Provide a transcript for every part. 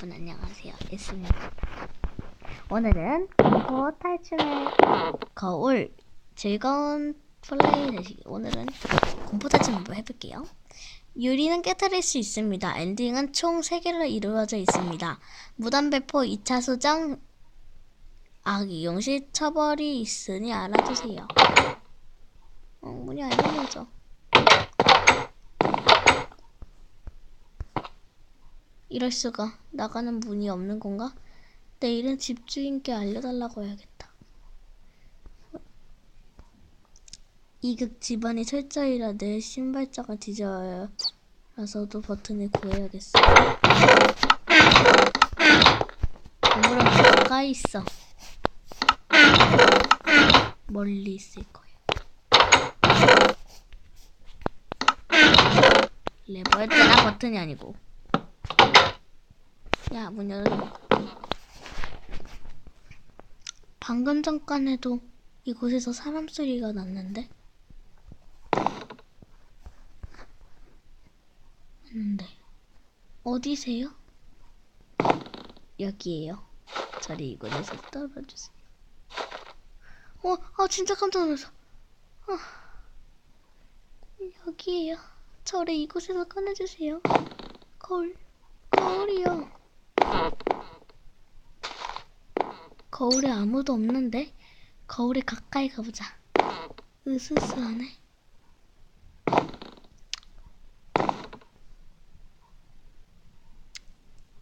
여러분 안녕하세요. 에스입니다. 오늘은 공포 탈출의 거울 즐거운 플레이 되시기 오늘은 공포 탈출 한번 해볼게요. 유리는 깨뜨릴 수 있습니다. 엔딩은 총 3개로 이루어져 있습니다. 무단 배포 2차 수정 악 이용 시 처벌이 있으니 알아두세요. 어, 문이 안 열려져. 이럴 수가 나가는 문이 없는 건가? 내일은 집주인께 알려달라고 해야겠다. 이극 집안이 철저히라 내 신발자가 뒤져라서도 버튼을 구해야겠어. 건물은 가까이 있어. 멀리 있을 거야. 레버였잖아 버튼이 아니고. 야, 문 열어. 방금 잠깐에도 이곳에서 사람 소리가 났는데? 맞는데. 어디세요? 여기에요. 저리 이곳에서 떨어주세요. 어, 아, 진짜 깜짝 놀랐어. 아, 여기에요. 저를 이곳에서 꺼내주세요. 거울, 거울이요. 거울에 아무도 없는데 거울에 가까이 가보자. 으스스하네.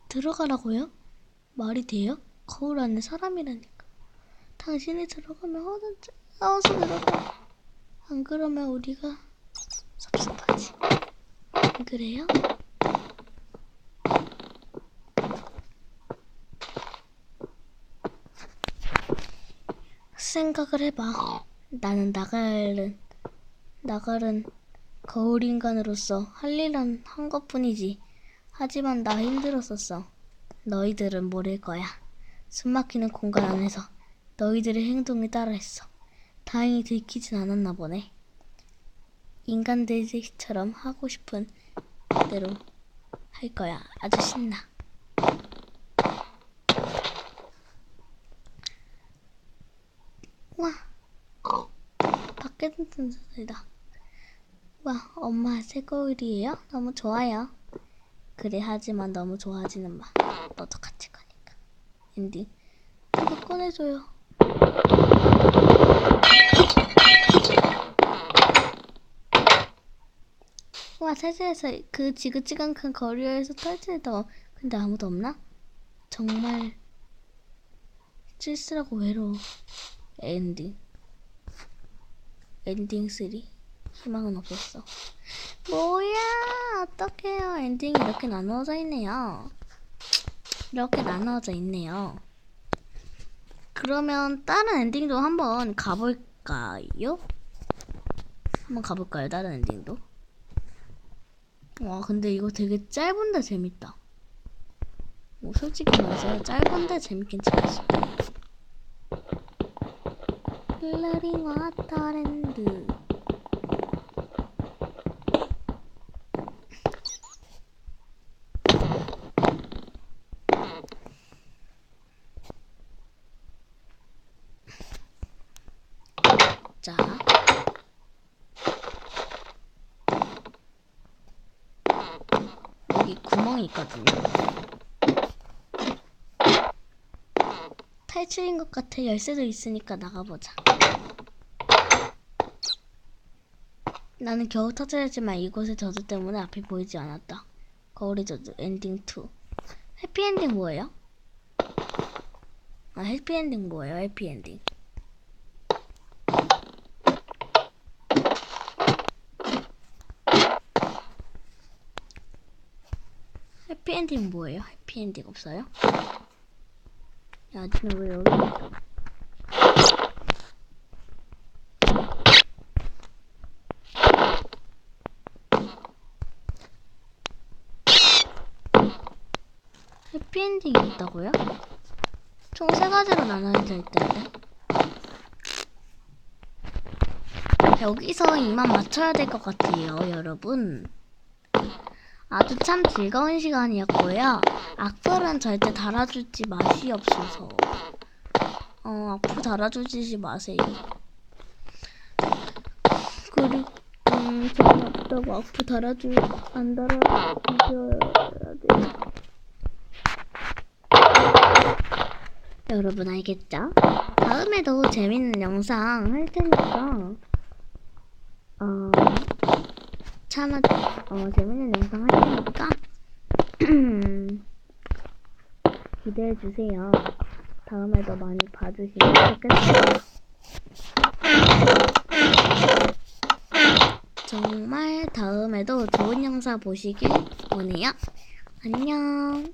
들어가라고요? 말이 돼요? 거울 안에 사람이라니까. 당신이 들어가면 허전지. 어서 들어가. 안 그러면 우리가 섭섭하지. 안 그래요? 생각을 해봐. 나는 나갈은 나갈은 거울 인간으로서 할 일은 한 것뿐이지. 하지만 나 힘들었었어. 너희들은 모를 거야. 숨막히는 공간 안에서 너희들의 행동을 따라했어. 다행히 들키진 않았나 보네. 인간들처럼 하고 싶은 대로 할 거야. 아주 신나. 와, 밖에 듣는 소리다. 와, 엄마 새 거울이에요? 너무 좋아요. 그래, 하지만 너무 좋아하지는 마. 너도 같이 가니까. 엔딩. 이거 꺼내줘요. 와, 세상에서 그 지긋지긋한 거리에서 탈출했다. 근데 아무도 없나? 정말 쓸쓸하고 외로워. 엔딩. 엔딩 3. 희망은 없었어. 뭐야, 어떡해요. 엔딩이 이렇게 나누어져 있네요. 이렇게 나누어져 있네요. 그러면 다른 엔딩도 한번 가볼까요? 한번 가볼까요, 다른 엔딩도? 와, 근데 이거 되게 짧은데 재밌다. 뭐, 솔직히 말해서 짧은데 재밌긴 재밌어. 플러링 와터랜드. 자. 여기 구멍이 있거든요 탈출인 것 같아 열쇠도 있으니까 나가보자 나는 겨우 터져야지만 이곳의 저주 때문에 앞이 보이지 않았다. 거울의 저주 엔딩 2. 해피엔딩 뭐예요? 아 해피엔딩 뭐예요? 해피엔딩. 해피엔딩 뭐예요? 해피엔딩 없어요? 야, 지금 왜 여기 있어? 해피엔딩이 있다고요? 총 세 가지로 나눠져 있던데. 여기서 이만 맞춰야 될 것 같아요, 여러분. 아주 참 즐거운 시간이었고요. 악플은 절대 달아주지 마시옵소서. 어, 악플 달아주지 마세요. 그리고 음, 저는 없다고 악플 달아주 안 달아주셔야 돼요. 여러분 알겠죠? 다음에도 재밌는 영상 할 테니까 어 참아 어 재밌는 영상 할 테니까 기대해 주세요. 다음에도 많이 봐주시면 좋겠어요. 정말 다음에도 좋은 영상 보시길 원해요. 안녕.